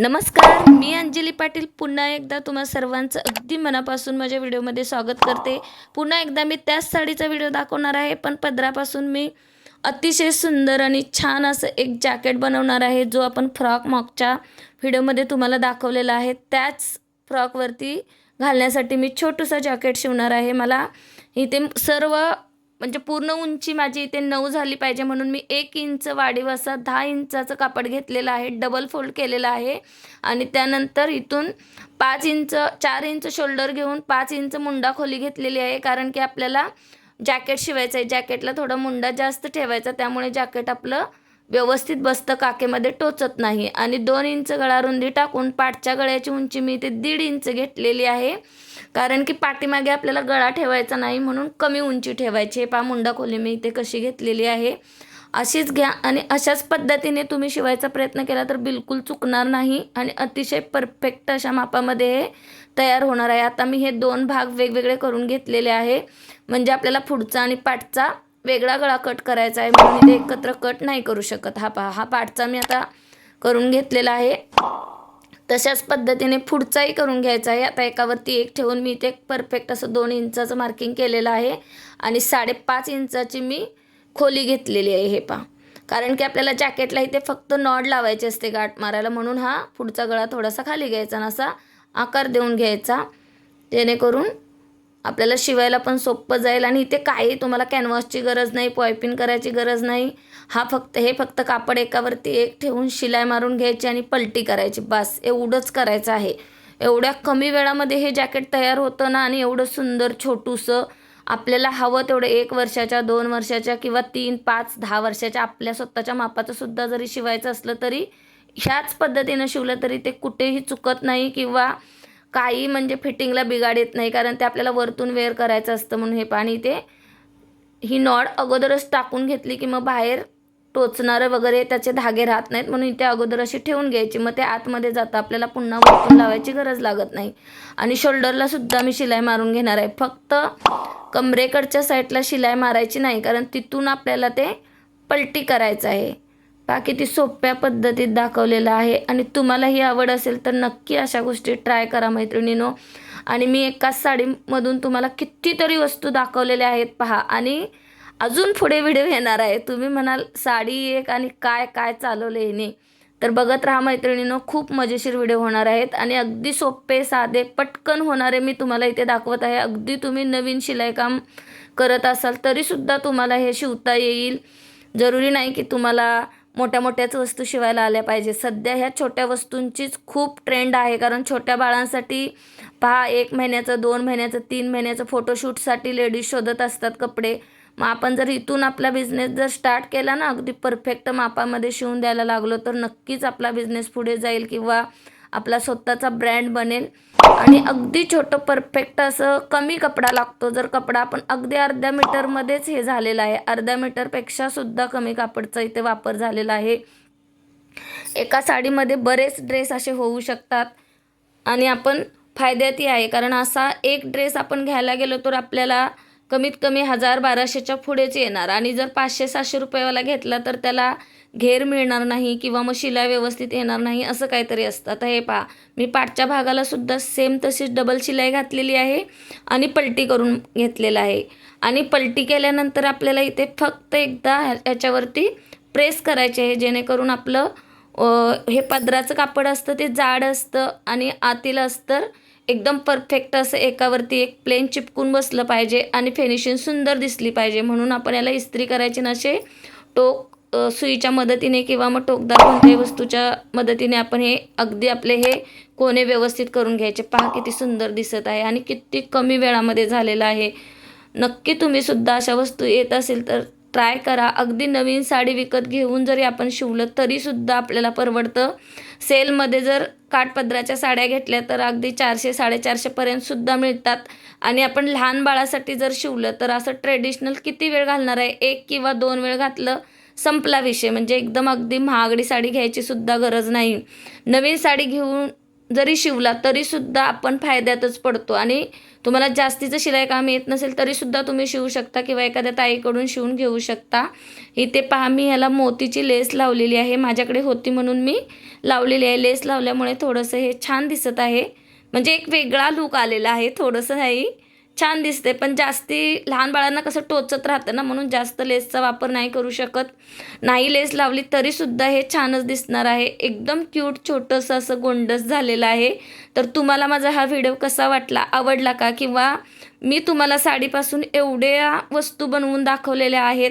नमस्कार मी अंजली पाटील. पुन्हा एकदा तुम्हा सर्वांचं अगदी मनापासून माझ्या व्हिडिओमध्ये स्वागत करते. पुन्हा एकदा मी त्याच साडीचा व्हिडिओ दाखवणार आहे पण पदरापासून मी अतिशय सुंदर आणि छान असं एक जॅकेट बनवणार आहे जो आपण फ्रॉक मॉकच्या व्हिडिओमध्ये तुम्हाला दाखवलेला आहे. त्याच फ्रॉकवरती घालण्यासाठी मी छोटंसं जॅकेट शिवणार आहे. मला इथे सर्व म्हणजे पूर्ण उंची माझी इथे नऊ झाली पाहिजे म्हणून मी एक इंच वाढीव असा दहा इंचाचं कापड घेतलेलं आहे डबल फोल्ड केलेलं आहे. आणि त्यानंतर इथून पाच इंच चार इंच शोल्डर घेऊन पाच इंच मुंडा खोली घेतलेली आहे कारण की आपल्याला जॅकेट शिवायचं आहे. जॅकेटला थोडा मुंडा जास्त ठेवायचा त्यामुळे जॅकेट आपलं व्यवस्थित बसतं काकेमध्ये टोचत नाही. आणि दोन इंच गळा रुंदी टाकून पाठच्या गळ्याची उंची मी ते दीड इंच घेतलेली आहे. कारण की पाठीमागे आपल्याला गळा ठेवायचा नाही म्हणून कमी उंची ठेवायची पा मुंडा खोली मी इथे कशी घेतलेली आहे. अशीच घ्या आणि अशाच पद्धतीने तुम्ही शिवायचा प्रयत्न केला तर बिलकुल चुकणार नाही आणि अतिशय परफेक्ट अशा मापामध्ये हे तयार होणार आहे. आता मी हे दोन भाग वेगवेगळे करून घेतलेले आहे. म्हणजे आपल्याला पुढचा आणि पाठचा वेगळा गळा कट करायचा आहे म्हणून इथे एकत्र कट नाही करू शकत. हा पहा हा पाठचा मी आता करून घेतलेला आहे. तशाच पद्धतीने पुढचाही करून घ्यायचा आहे. आता एकावरती एक ठेवून मी इथे परफेक्ट असं दोन इंचाचं मार्किंग केलेलं आहे. आणि साडेपाच इंचाची मी खोली घेतलेली आहे हे पहा. कारण की आपल्याला जॅकेटला इथे फक्त नॉड लावायचे असते गाठ मारायला. म्हणून हा पुढचा गळा थोडासा खाली घ्यायचा आणि असा आकार देऊन घ्यायचा. जेणेकरून आपल्याला शिवायला पण सोपं जाईल आणि इथे काही तुम्हाला कॅनव्हासची गरज नाही पॉयपिन करायची गरज नाही. हा फक्त हे फक्त कापड एकावरती एक ठेवून शिलाई मारून घ्यायची आणि पलटी करायची. बस एवढंच करायचं आहे. एवढ्या कमी वेळामध्ये हे जॅकेट तयार होतं ना आणि एवढं सुंदर छोटूसं आपल्याला हवं तेवढं एक वर्षाच्या दोन वर्षाच्या किंवा तीन पाच दहा वर्षाच्या आपल्या स्वतःच्या मापाचं सुद्धा जरी शिवायचं असलं तरी ह्याच पद्धतीनं शिवलं तरी ते कुठेही चुकत नाही किंवा काही म्हणजे फिटिंगला बिघाड येत नाही कारण ते आपल्याला वरतून वेअर करायचं असतं म्हणून हे पाणी ते. ही नॉड अगोदरच टाकून घेतली की मग बाहेर टोचणारं वगैरे त्याचे धागे राहत नाहीत म्हणून इथे अगोदर अशी ठेवून घ्यायची. मग ते आतमध्ये जातं आपल्याला पुन्हा वरतून लावायची गरज लागत नाही. आणि शोल्डरला सुद्धा मी शिलाई मारून घेणार आहे. फक्त कमरेकडच्या साईडला शिलाई मारायची नाही कारण तिथून आपल्याला ते पलटी करायचं आहे. पहा किती सोप्या पद्धतीत दाखवलेलं आहे. आणि तुम्हाला ही आवड असेल तर नक्की अशा गोष्टी ट्राय करा मैत्रिणीनो. आणि मी एकाच साडीमधून तुम्हाला कितीतरी वस्तू दाखवलेल्या आहेत पहा. आणि अजून पुढे व्हिडिओ येणार आहे. तुम्ही म्हणाल साडी एक आणि काय काय चालवलं येणे तर बघत राहा मैत्रिणीनो खूप मजेशीर व्हिडिओ होणार आहेत. आणि अगदी सोपे साधे पटकन होणारे मी तुम्हाला इथे दाखवत आहे. अगदी तुम्ही नवीन शिलाईकाम करत असाल तरीसुद्धा तुम्हाला हे शिवता येईल. जरुरी नाही की तुम्हाला मोठ्या मोठ्याच वस्तू शिवायला आल्या पाहिजे. सध्या ह्या छोट्या वस्तूंचीच खूप ट्रेंड आहे. कारण छोट्या बाळांसाठी पहा एक महिन्याचं दोन महिन्याचं तीन महिन्याचं फोटोशूटसाठी लेडीज शोधत असतात कपडे. मग आपण जर इथून आपला बिझनेस जर स्टार्ट केला ना अगदी परफेक्ट मापामध्ये शिवून द्यायला लागलो तर नक्कीच आपला बिझनेस पुढे जाईल किंवा आपला स्वतःचा ब्रँड बनेल. आणि अगदी छोटं परफेक्ट असं कमी कपडा लागतो. जर कपडा आपण अगदी अर्ध्या मीटरमध्येच हे झालेलं आहे. अर्ध्या मीटरपेक्षा सुद्धा कमी कापडचा इथे वापर झालेला आहे. एका साडीमध्ये बरेच ड्रेस असे होऊ शकतात. आणि आपण फायद्यातही आहे. कारण असा एक ड्रेस आपण घ्यायला गेलो तर आपल्याला कमीत कमी हजार बाराशेच्या पुढेच येणार. आणि जर पाचशे सातशे रुपयेवाला घेतला तर त्याला घेर मिळणार नाही किंवा मग शिलाई व्यवस्थित येणार नाही असं काहीतरी असतं. आता हे पहा मी पाठच्या भागाला सुद्धा सेम तशीच डबल शिलाई घातलेली आहे आणि पलटी करून घेतलेलं आहे. आणि पलटी केल्यानंतर आपल्याला इथे फक्त एकदा ह्याच्यावरती प्रेस करायचे आहे जेणेकरून आपलं हे पदराचं कापड असतं ते जाड असतं आणि आतील असतं एकदम परफेक्ट असं एकावरती एक प्लेन चिपकून बसलं पाहिजे आणि फिनिशिंग सुंदर दिसली पाहिजे. म्हणून आपण याला इस्त्री करायची नसे टोक सुईच्या मदतीने किंवा मग टोकदार कोणत्याही वस्तूच्या मदतीने आपण हे अगदी आपले हे कोणे व्यवस्थित करून घ्यायचे. पहा किती सुंदर दिसत आहे आणि किती कमी वेळामध्ये झालेलं आहे. नक्की तुम्ही सुद्धा अशा वस्तू येत असेल तर ट्राय करा. अगदी नवीन साडी विकत घेऊन जरी आपण शिवलं तरीसुद्धा आपल्याला परवडतं. सेलमध्ये जर काठपदराच्या साड्या घेतल्या तर अगदी चारशे साडेचारशेपर्यंतसुद्धा मिळतात. आणि आपण लहान बाळासाठी जर शिवलं तर असं ट्रेडिशनल किती वेळ घालणार आहे? एक किंवा दोन वेळ घातलं संपला विषय. म्हणजे एकदम अगदी महागडी साडी घ्यायची सुद्धा गरज नाही. नवीन साडी घेऊन जरी शिवला तरीसुद्धा आपण फायद्यातच पडतो. आणि तुम्हाला जास्तीचं शिलाई काम येत नसेल तरीसुद्धा तुम्ही शिवू शकता किंवा एखाद्या ताईकडून शिवून घेऊ शकता. इथे पहा मी ह्याला मोतीची लेस लावलेली आहे. माझ्याकडे होती म्हणून मी लावलेली आहे. लेस लावल्यामुळे थोडंसं हे छान दिसत आहे. म्हणजे एक वेगळा लूक आलेला आहे. थोडंसं नाही छान दिसते पण जास्ती लहान बाळांना कसं टोचत राहतं ना म्हणून जास्त लेसचा वापर नाही करू शकत. नाही लेस लावली तरीसुद्धा हे छानच दिसणार आहे. एकदम क्यूट छोटंसं असं गोंडस झालेलं आहे. तर तुम्हाला माझा हा व्हिडिओ कसा वाटला आवडला का? किंवा मी तुम्हाला साडीपासून एवढ्या वस्तू बनवून दाखवलेल्या आहेत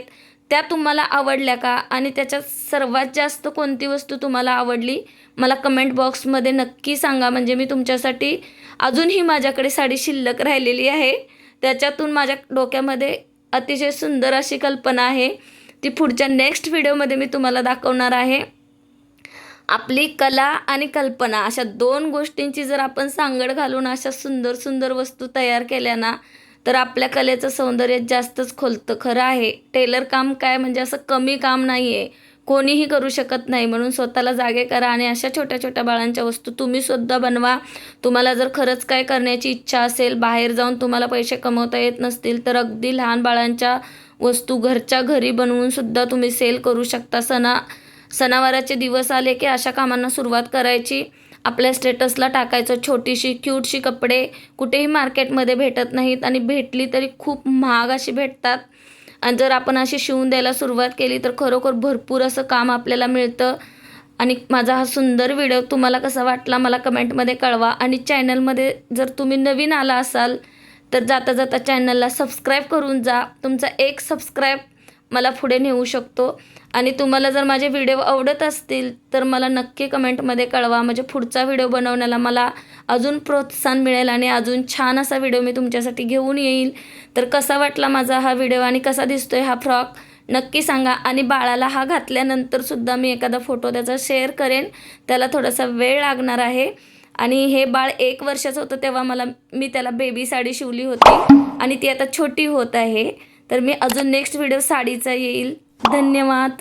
त्या तुम्हाला आवडल्या का? आणि त्याच्यात सर्वात जास्त कोणती वस्तू तुम्हाला आवडली? मला कमेंट बॉक्समध्ये नक्की सांगा. म्हणजे मी तुमच्यासाठी अजूनही माझ्याकडे साडी शिल्लक राहिलेली आहे. त्याच्यातून माझ्या डोक्यामध्ये अतिशय सुंदर अशी कल्पना आहे. ती पुढच्या नेक्स्ट व्हिडिओमध्ये मी तुम्हाला दाखवणार आहे. आपली कला आणि कल्पना अशा दोन गोष्टींची जर आपण सांगड घालून अशा सुंदर सुंदर वस्तू तयार केल्या ना तर आपल्या कलेचं सौंदर्य जास्तच खोलतं. खरं आहे. टेलर काम काय? म्हणजे असं कमी काम नाही आहे कोणीही करू शकत नाही. म्हणून स्वतःला जागे करा आणि अशा छोट्या छोट्या बाळांच्या वस्तू तुम्ही सुद्धा बनवा. तुम्हाला जर खरंच काय करण्याची इच्छा असेल बाहेर जाऊन तुम्हाला पैसे कमवता येत नसतील तर अगदी लहान बाळांच्या वस्तू घरच्या घरी बनवून सुद्धा तुम्ही सेल करू शकता. सणा सणावाराचे दिवस आले की अशा कामांना सुरुवात करायची. आपल्या स्टेटसला टाकायचं छोटीशी क्यूटशी कपडे. कुठेही मार्केटमध्ये भेटत नाहीत आणि भेटली तरी खूप महाग अशी भेटतात. आणि जर आपण अशी शिवून द्यायला सुरुवात केली तर खरोखर भरपूर असं काम आपल्याला मिळतं. आणि माझा हा सुंदर व्हिडिओ तुम्हाला कसा वाटला मला कमेंटमध्ये कळवा. आणि चॅनलमध्ये जर तुम्ही नवीन आला असाल तर जाता जाता चॅनलला सबस्क्राईब करून जा. तुमचा एक सबस्क्राईब मला पुढे नेऊ शकतो. आणि तुम्हाला जर माझे व्हिडिओ आवडत असतील तर मला नक्की कमेंटमध्ये कळवा. म्हणजे पुढचा व्हिडिओ बनवण्याला मला अजून प्रोत्साहन मिळेल आणि अजून छान असा व्हिडिओ मी तुमच्यासाठी घेऊन येईल. तर कसा वाटला माझा हा व्हिडिओ आणि कसा दिसतोय हा फ्रॉक? नक्की सांगा. आणि बाळाला हा घातल्यानंतर सुद्धा मी एखादा फोटो त्याचा शेअर करेन. त्याला थोडासा वेळ लागणार आहे. आणि हे बाळ एक वर्षाचं होतं तेव्हा मला मी त्याला बेबी साडी शिवली होती. आणि ती आता छोटी होत आहे. तर मी अजून नेक्स्ट व्हिडिओ साडीचा येईल. धन्यवाद.